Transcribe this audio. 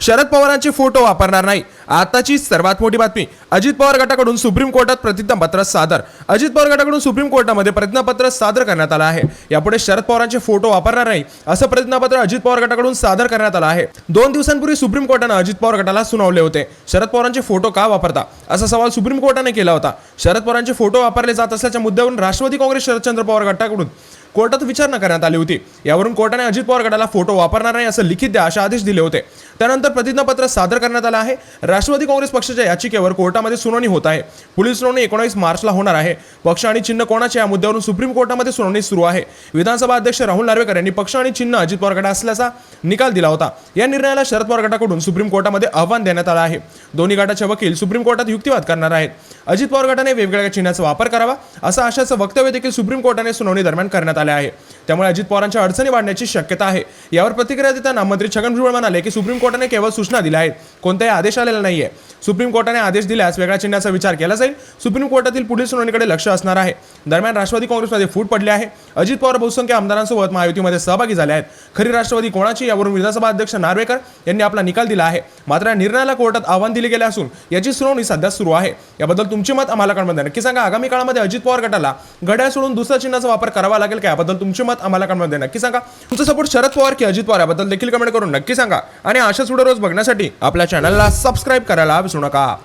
शरद पवारांचे फोटो वापरणार नाही. आताची सर्वात मोठी बातमी अजित पवार गटाकडून सुप्रीम कोर्टात प्रतिज्ञापत्र सादर. अजित पवार गटाकडून सुप्रीम कोर्टामध्ये प्रतिज्ञापत्र सादर करण्यात आलं आहे. यापुढे शरद पवारांचे फोटो वापरणार नाही असं प्रतिज्ञापत्र अजित पवार गटाकडून सादर करण्यात आलं आहे. दोन दिवसांपूर्वी सुप्रीम कोर्टानं अजित पवार गटाला सुनावले होते. शरद पवारांचे फोटो का वापरता? असा सवाल सुप्रीम कोर्टाने केला होता. शरद पवारांचे फोटो वापरले जात असल्याच्या मुद्द्यावरून राष्ट्रवादी काँग्रेस शरदचंद्र पवार गटाकडून कोर्टात विचारणा करण्यात आली होती. यावरून कोर्टाने अजित पवार गटाला फोटो वापरणार नाही असं लिखित द्या असे आदेश दिले होते. त्यानंतर प्रतिज्ञापत्र सादर करण्यात आलं आहे. राष्ट्रवादी काँग्रेस पक्षाच्या याचिकेवर कोर्टामध्ये सुनावणी होत आहे. पुढील सुनावणी एकोणावीस मार्चला होणार आहे. पक्ष आणि चिन्ह कोणाच्या या मुद्द्यावरून सुप्रीम कोर्टामध्ये सुनावणी सुरू आहे. विधानसभा अध्यक्ष राहुल नार्वेकर यांनी पक्ष आणि चिन्ह अजित पवार गटा असल्याचा निकाल दिला होता. या निर्णयाला शरद पवार गटाकडून सुप्रीम कोर्टामध्ये आव्हान देण्यात आलं आहे. दोन्ही गटाचे वकील सुप्रीम कोर्टात युक्तिवाद करणार आहेत. अजित पवार गटाने वेगवेगळ्या चिन्हाचा वापर करावा असं आशाचं वक्तव्य देखील सुप्रीम कोर्टाने सुनावणी दरम्यान करण्यात आले आहे. त्यामुळे अजित पवारांच्या अडचणी वाढण्याची शक्यता आहे. यावर प्रतिक्रिया देताना मंत्री छगन भुजबळ म्हणाले की सुप्रीम कोर्टाने केवळ सूचना दिल्या आहेत. कोणताही आदेश आलेला नाहीये. सुप्रीम कोर्टाने आदेश दिल्यास वेगळ्या चिन्हाचा विचार केला जाईल. सुप्रीम कोर्टातील पुढील सुनावणीकडे लक्ष असणार आहे. दरम्यान राष्ट्रवादी काँग्रेसमध्ये फूट पडली आहे. अजित पवार बहुसंख्य आमदारांसोबत महायुतीमध्ये सहभागी झाले आहेत. खरी राष्ट्रवादी कोणाची यावरून विधानसभा अध्यक्ष नार्वेकर यांनी आपला निकाल दिला आहे. मात्र या निर्णयाला कोर्टात आव्हान दिले गेले असून याची सुनावणी सध्या सुरू आहे. याबद्दल तुमची मत आम्हाला कळमध्ये नक्की सांगा आगामी काळामध्ये अजित पवार गटाला घड्याळ सोडून दुसऱ्या चिन्हाचा वापर करावा लागेल का याबद्दल तुमची मत आम्हाला कळमध्ये नक्की सांगा. तुमचा सपोर्ट शरद पवार की अजित पवार याबद्दल देखील कमेंट करून नक्की सांगा. आणि अशाच व्हिडिओ रोज बघण्यासाठी आपल्या चॅनलला सबस्क्राईब करायला विसरू नका.